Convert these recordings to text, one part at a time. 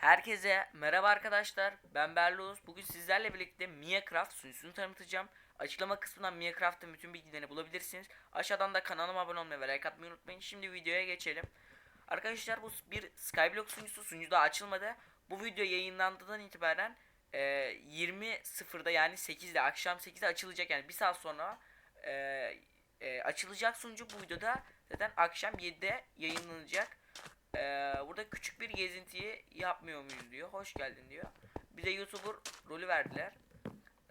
Herkese merhaba arkadaşlar. Ben Berloz. Bugün sizlerle birlikte Minecraft sunucusunu tanıtacağım. Açıklama kısmından Minecraft'ın bütün bilgilerini bulabilirsiniz. Aşağıdan da kanalıma abone olmayı ve like atmayı unutmayın. Şimdi videoya geçelim. Arkadaşlar bu bir Skyblock sunucusu. Sunucu daha açılmadı. Bu video yayınlandığından itibaren e, 20.00'da yani 8'de akşam 8'de açılacak. Yani bir saat sonra e, e, açılacak sunucu bu videoda zaten akşam 7'de yayınlanacak. Ee, burada küçük bir gezintiyi yapmıyor muyuz diyor. Hoş geldin diyor. Bize YouTuber rolü verdiler.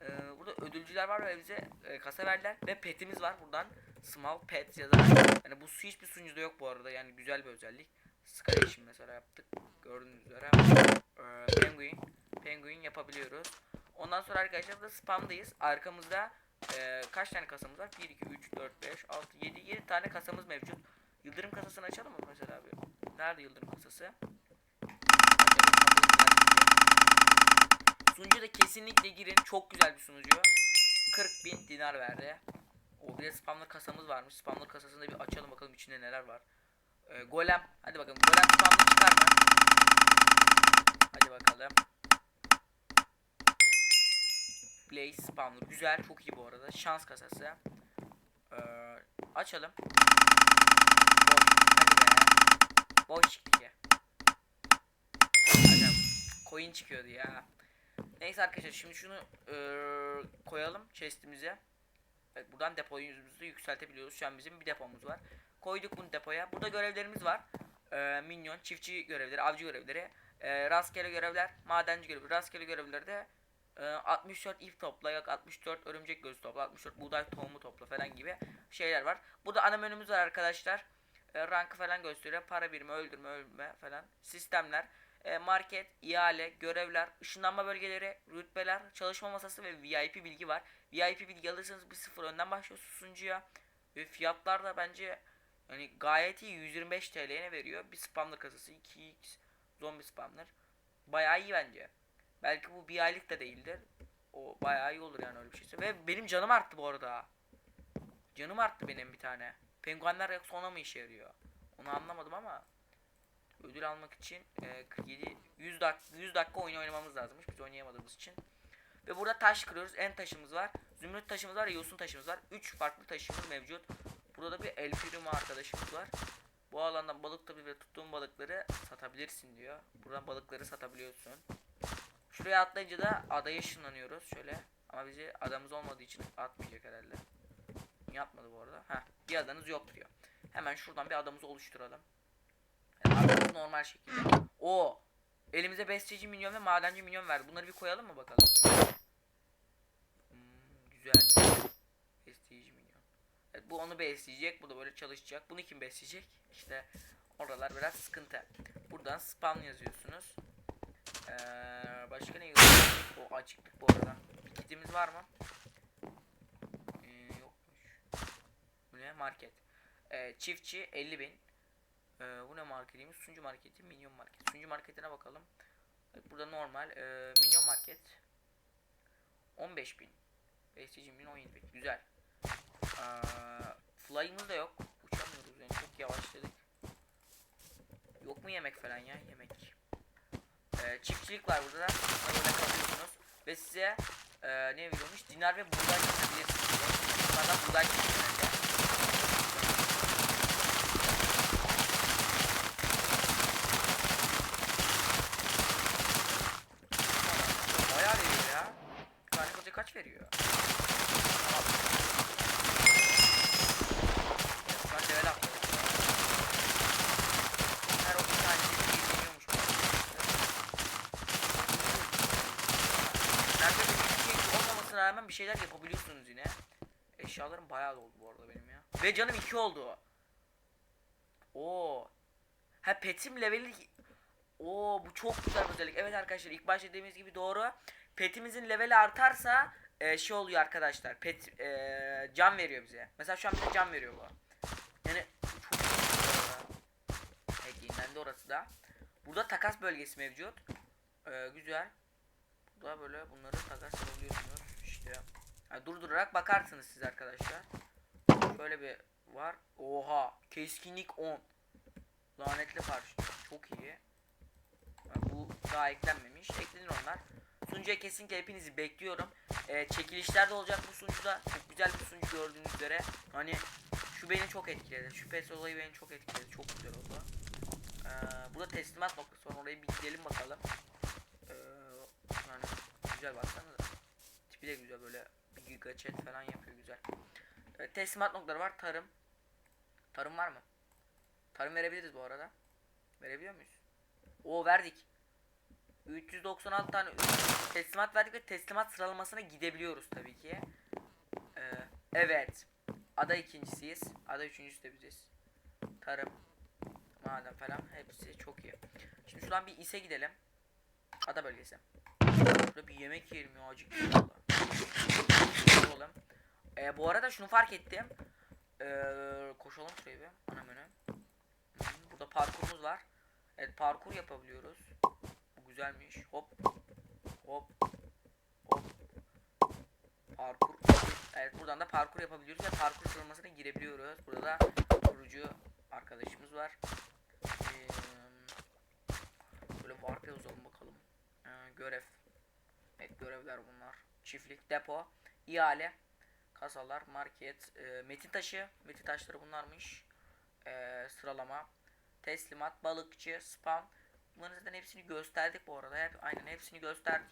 Ee, burada ödülcüler var ve bize e, kasa verdiler. Ve petimiz var buradan. Small pet yazar. Yani bu su hiçbir sunucuda yok bu arada. Yani güzel bir özellik. Scalation mesela yaptık. Gördüğünüz üzere. Ee, penguin. Penguin yapabiliyoruz. Ondan sonra arkadaşlar burada spamdayız. Arkamızda e, kaç tane kasamız var? 1, 2, 3, 4, 5, 6, 7, 7 tane kasamız mevcut. Yıldırım kasasını açalım mı mesela abi? Nerede yıldırım kasası? Sunucu da kesinlikle girin. Çok güzel bir sunucu. 40 bin dinar verdi. O bir de spamlar kasamız varmış. Spamlar kasasını da bir açalım bakalım içinde neler var. Ee, golem. Hadi bakalım. Golem spamlar çıkar mı? Hadi bakalım. Play spamlar. Güzel. Çok iyi bu arada. Şans kasası. Ee, açalım. Boş. Hadi. Boş ki. Hocam coin çıkıyordu ya. Neyse arkadaşlar şimdi şunu eee, koyalım chestimize. Evet buradan depoyumuzu yükseltebiliyoruz. Şu an bizim bir depomuz var. Koyduk bunu depoya. Burada görevlerimiz var. Eee, minyon, çiftçi görevleri, avcı görevleri, eee, rastgele görevler, madenci görevleri. Rastgele görevleri de eee, 64 ip topla, yok 64 örümcek gözü topla, 64 buğday tohumu topla falan gibi şeyler var. Burada ana menümüz var arkadaşlar. E, rankı falan gösteriyor. Para birimi, öldürme, ölme falan. Sistemler, e, market, ihale, görevler, ışınlanma bölgeleri, rütbeler, çalışma masası ve VIP bilgi var. VIP bilgi alırsanız bir sıfır önden başlıyorsunuz sunucuya. Ve fiyatlar da bence yani gayet iyi 125 TL'ye veriyor. Bir spamlar kasası 2x zombi spamlar. Bayağı iyi bence. Belki bu bir aylık da değildir. O bayağı iyi olur yani öyle bir şeyse. Ve benim canım arttı bu arada. Canım arttı benim bir tane. Penguenler yoksa ona mı işe yarıyor? Onu anlamadım ama ödül almak için e, 47 100 dakika 100 dakika oyun oynamamız lazımmış biz oynayamadığımız için. Ve burada taş kırıyoruz. En taşımız var. Zümrüt taşımız var, yosun taşımız var. 3 farklı taşımız mevcut. Burada da bir el primo arkadaşımız var. Bu alandan balık tabi ve tuttuğun balıkları satabilirsin diyor. Buradan balıkları satabiliyorsun. Şuraya atlayınca da adaya ışınlanıyoruz şöyle. Ama bizi adamız olmadığı için atmayacak herhalde. Niye atmadı bu arada? Heh, bir adanız yok diyor. Hemen şuradan bir adamızı oluşturalım. Yani adamız normal şekilde. O elimize besteci minyon ve madenci minyon verdi. Bunları bir koyalım mı bakalım? Hmm, güzel. Besteci minyon. Evet bu onu besleyecek. Bu da böyle çalışacak. Bunu kim besleyecek? İşte oralar biraz sıkıntı. Buradan spam yazıyorsunuz. Ee, başka ne yazıyorsunuz? O açıklık bu arada. Bir kitimiz var mı? Ee, yokmuş. Bu ne? Market. Ee, çiftçi 50 bin. Ee, bu ne marketiymiş? Sunucu marketi, minyon market. Sunucu marketine bakalım. Burada normal. Ee, minyon market. 15 bin. Besteci minyon 17 bin. Güzel. Ee, fly'ımız da yok. Uçamıyoruz yani çok yavaşladık. Yok mu yemek falan ya? Yemek. Ee, çiftçilik var burada da. Buna göre kalıyorsunuz. Ve size e, ne veriyormuş? Dinar ve buğday kesebilirsiniz. diyor. Bunlardan buğday kesebilirsiniz. Bayağı veriyor ya. Bir tane koca kaç veriyor? Tamam. Ben level atladım. Her 30 saniyede bir yeniliyormuş bu arada. Nerede bir şey olmamasına rağmen bir şeyler yapabiliyorsunuz yine. Eşyalarım bayağı doldu bu arada benim ya. Ve canım 2 oldu. Oo. Ha petim leveli Oo bu çok güzel özellik. Evet arkadaşlar ilk başta dediğimiz gibi doğru. Petimizin leveli artarsa e, şey oluyor arkadaşlar. Pet e, can veriyor bize. Mesela şu an bize can veriyor bu. Yani çok yenilendi orası da. Burada takas bölgesi mevcut. E, güzel. Burada böyle bunları takas yapabiliyorsunuz. İşte yani durdurarak bakarsınız siz arkadaşlar. Şöyle bir var. Oha. Keskinlik 10. Lanetli parça. Çok iyi. Yani bu daha eklenmemiş. Eklenir onlar. Sunucuya kesinlikle hepinizi bekliyorum. Ee, çekilişler de olacak bu sunucuda. Çok güzel bir sunucu gördüğünüz üzere. Hani şu beni çok etkiledi. Şu PES olayı beni çok etkiledi. Çok güzel oldu. Ee, burada teslimat noktası var. Oraya bir gidelim bakalım. Ee, yani güzel baksanıza. Tipi de güzel böyle bir giga chat falan yapıyor güzel. Ee, teslimat noktaları var. Tarım. Tarım var mı? Tarım verebiliriz bu arada. Verebiliyor muyuz? O verdik. 396 tane teslimat verdik ve teslimat sıralamasına gidebiliyoruz tabii ki. Ee, evet. Ada ikincisiyiz. Ada üçüncüsü de biziz. Tarım. Maden falan hepsi çok iyi. Şimdi şuradan bir ise gidelim. Ada bölgesi. Burada bir yemek yiyelim ya valla. Oğlum. Ee, bu arada şunu fark ettim. Ee, koşalım şuraya bir. Ana menü. Burada parkurumuz var. Evet parkur yapabiliyoruz. Güzelmiş. Hop. Hop. Hop. Parkur. Evet buradan da parkur yapabiliyoruz ve parkur sıralamasına girebiliyoruz. Burada da kurucu arkadaşımız var. Ee, böyle warp yazalım bakalım. Ee, görev. Evet görevler bunlar. Çiftlik, depo, ihale, kasalar, market, e, metin taşı. Metin taşları bunlarmış. Ee, sıralama, teslimat, balıkçı, spam. Bunların hepsini gösterdik bu arada. Hep aynen hepsini gösterdik.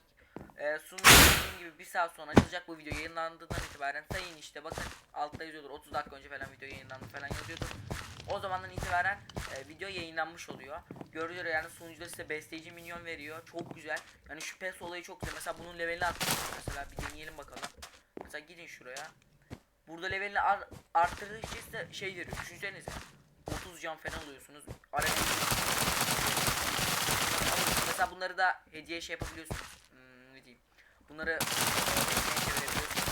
Ee, dediğim gibi bir saat sonra açılacak bu video yayınlandığından itibaren sayın işte bakın altta yazıyordur 30 dakika önce falan video yayınlandı falan yazıyordur. O zamandan itibaren e, video yayınlanmış oluyor. Üzere yani sunucuda size besleyici minyon veriyor. Çok güzel. Yani şu PES olayı çok güzel. Mesela bunun levelini attık. Mesela bir deneyelim bakalım. Mesela gidin şuraya. Burada levelini ar arttırdıkça işte şey veriyor. Düşünsenize. 30 can falan alıyorsunuz. Arena Mesela bunları da hediye şey yapabiliyorsunuz. Hmm, ne diyeyim. Bunları e, hediye çevirebiliyorsunuz.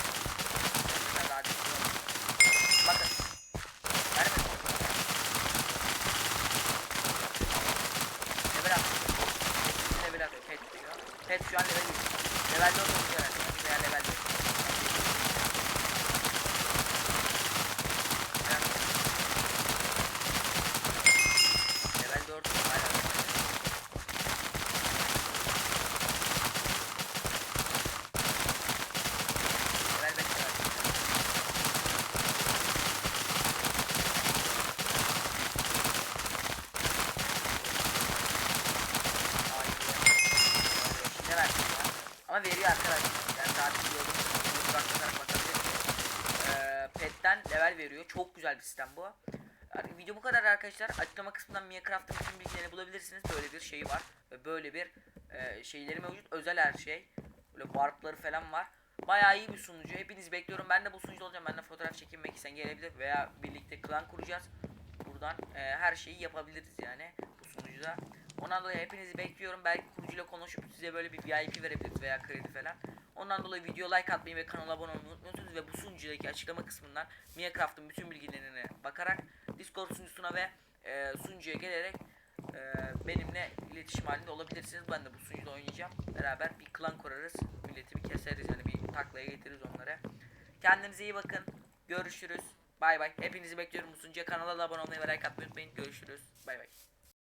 Mesela daha çok- Bakın. Vermedim. Level atıyor. Level atıyor. Pet diyor. Pet şu an level 1. Level 4 olacak herhalde. Veya level 5. Level 4 aynen. Level 5 herhalde. Ne versin ya? Ama veriyor arkadaşlar. Yani zaten gördüğünüz gibi bakarak bakabilirsiniz. Ee, Pet'ten level veriyor. Sistem bu. Yani video bu kadar arkadaşlar. Açıklama kısmından Minecraft'ın bütün bilgilerini bulabilirsiniz. Böyle bir şeyi var. Ve böyle bir e, şeyleri mevcut. Özel her şey. Böyle warpları falan var. Bayağı iyi bir sunucu. Hepinizi bekliyorum. Ben de bu sunucuda olacağım. Ben de fotoğraf çekinmek isteyen gelebilir. Veya birlikte klan kuracağız. Buradan e, her şeyi yapabiliriz yani. Bu sunucuda. Ondan dolayı hepinizi bekliyorum. Belki kurucuyla konuşup size böyle bir VIP verebiliriz veya kredi falan. Ondan dolayı video like atmayı ve kanala abone olmayı unutmuyorsunuz ve bu sunucudaki açıklama kısmından Minecraft'ın bütün bilgilerine bakarak Discord sunucusuna ve e, sunucuya gelerek e, benimle iletişim halinde olabilirsiniz. Ben de bu sunucuda oynayacağım. Beraber bir klan kurarız. Milleti bir keseriz yani bir taklaya getiririz onlara. Kendinize iyi bakın. Görüşürüz. Bay bay. Hepinizi bekliyorum bu sunucuya. Kanala da abone olmayı ve like atmayı unutmayın. Görüşürüz. Bay bay.